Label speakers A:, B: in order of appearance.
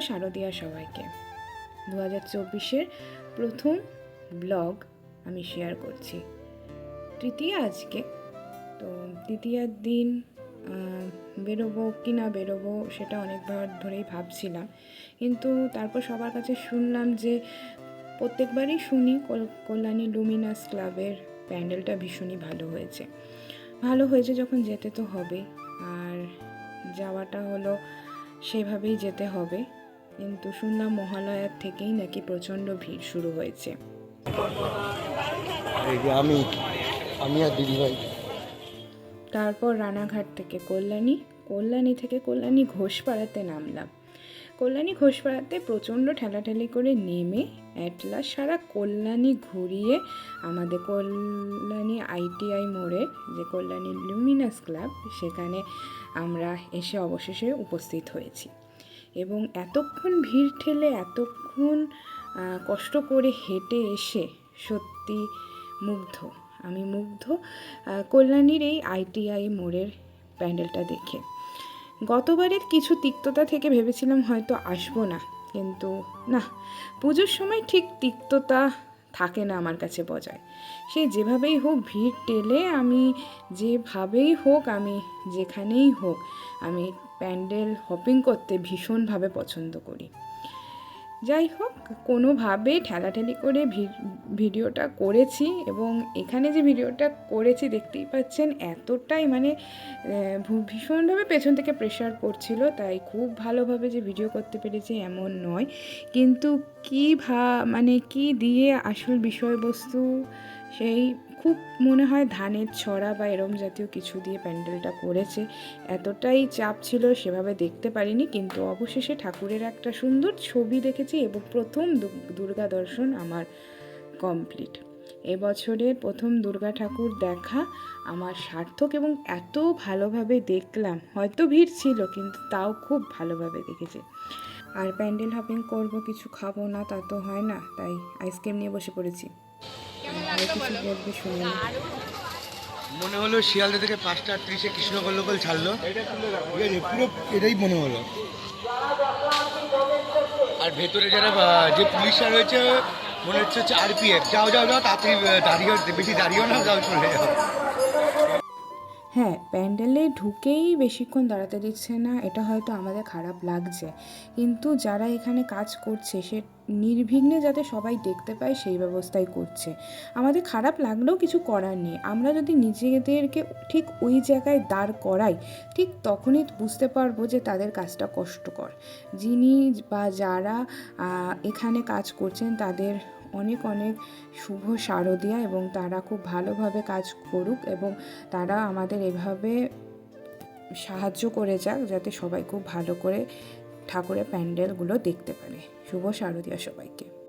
A: শারদীয়া সবাইকে। দু হাজার চব্বিশের প্রথম ব্লগ আমি শেয়ার করছি। তৃতীয়া আজকে। তো তৃতীয়ার দিন বেরোবো কি না বেরোবো সেটা অনেকবার ধরেই ভাবছিলাম। কিন্তু তারপর সবার কাছে শুনলাম যে প্রত্যেকবারই শুনি কল- কল্যাণী লুমিনাস ক্লাবের প্যান্ডেলটা ভীষণই ভালো হয়েছে। ভালো হয়েছে যখন যেতে তো হবে, আর যাওয়াটা হলো সেভাবেই যেতে হবে। কিন্তু শুনলাম মহালয়ার থেকেই নাকি প্রচণ্ড ভিড় শুরু হয়েছে।
B: আমি আমি আর দিদিভাই
A: তারপর রানাঘাট থেকে কল্যাণী কল্যাণী থেকে কল্যাণী ঘোষপাড়াতে নামলাম। কল্যাণী ঘোষপাড়াতে প্রচণ্ড ঠেলাঠেলি করে নেমে অ্যাটলাস সারা কল্যাণী ঘুরিয়ে আমাদের কল্যাণী আইটিআই মোড়ে যে কল্যাণী লুমিনাস ক্লাব সেখানে আমরা এসে অবশেষে উপস্থিত হয়েছি। এবং এতক্ষণ ভিড় ঠেলে এতক্ষণ কষ্ট করে হেঁটে এসে সত্যি মুগ্ধ। আমি মুগ্ধ কল্যাণীর এই আইটিআই মোড়ের প্যান্ডেলটা দেখে। গতবারের কিছু তিক্ততা থেকে ভেবেছিলাম হয়তো আসব না, কিন্তু না, পুজোর সময় ঠিক তিক্ততা থাকে না আমার কাছে বজায়। সে যেভাবেই হোক ভিড় টেলে আমি যেভাবেই হোক আমি যেখানেই হোক, আমি প্যান্ডেল হপিং করতে ভীষণভাবে পছন্দ করি। যাই হোক কোনোভাবে ঠেলাঠেলি করে ভিডিওটা করেছি এবং এখানে যে ভিডিওটা করেছি দেখতেই পাচ্ছেন এতটাই মানে ভীষণভাবে পেছন থেকে প্রেশার পড়ছিল তাই খুব ভালোভাবে যে ভিডিও করতে পেরেছি এমন নয়। কিন্তু কী ভা মানে কি দিয়ে আসল বিষয়বস্তু সেই খুব মনে হয় ধানের ছড়া বা এরম জাতীয় কিছু দিয়ে প্যান্ডেলটা করেছে। এতটাই চাপ ছিল সেভাবে দেখতে পারিনি, কিন্তু অবশেষে ঠাকুরের একটা সুন্দর ছবি দেখেছি এবং প্রথম দুর্গা দর্শন আমার কমপ্লিট। এবছরের প্রথম দুর্গা ঠাকুর দেখা আমার সার্থক এবং এত ভালোভাবে দেখলাম। হয়তো ভিড় ছিল, কিন্তু তাও খুব ভালোভাবে দেখেছি। আর প্যান্ডেল হপিং করব, কিছু খাব না তা তো হয় না, তাই আইসক্রিম নিয়ে বসে পড়েছি।
B: মনে হলো শিয়ালদা থেকে পাঁচটা ত্রিশে কৃষ্ণগর লোকাল ছাড়লো। ঠিক আছে পুরো এটাই মনে হলো। আর ভেতরে যারা যে পুলিশরা রয়েছে মনে হচ্ছে হচ্ছে আরপিএফ যাও যাও যাও তাড়াতাড়ি দাঁড়িয়েও দাঁড়িয়ে বেশি দাঁড়িয়েও না যাও চলে যাও।
A: হ্যাঁ প্যান্ডেলে ঢুকেই বেশিক্ষণ দাঁড়াতে দিচ্ছে না, এটা হয়তো আমাদের খারাপ লাগছে। কিন্তু যারা এখানে কাজ করছে, সে নির্বিঘ্নে যাতে সবাই দেখতে পায় সেই ব্যবস্থাই করছে। আমাদের খারাপ লাগলেও কিছু করার নেই। আমরা যদি নিজেদেরকে ঠিক ওই জায়গায় দাঁড় করাই, ঠিক তখনই বুঝতে পারব যে তাদের কাজটা কষ্টকর। যিনি বা যারা এখানে কাজ করছেন, তাদের অনেক অনেক শুভ শারদিয়া এবং তারা খুব ভালোভাবে কাজ করুক এবং তারা আমাদের এভাবে সাহায্য করে যাক যাতে সবাই খুব ভালো করে ঠাকুরের প্যান্ডেলগুলো দেখতে পারে। শুভ শারদীয়া সবাইকে।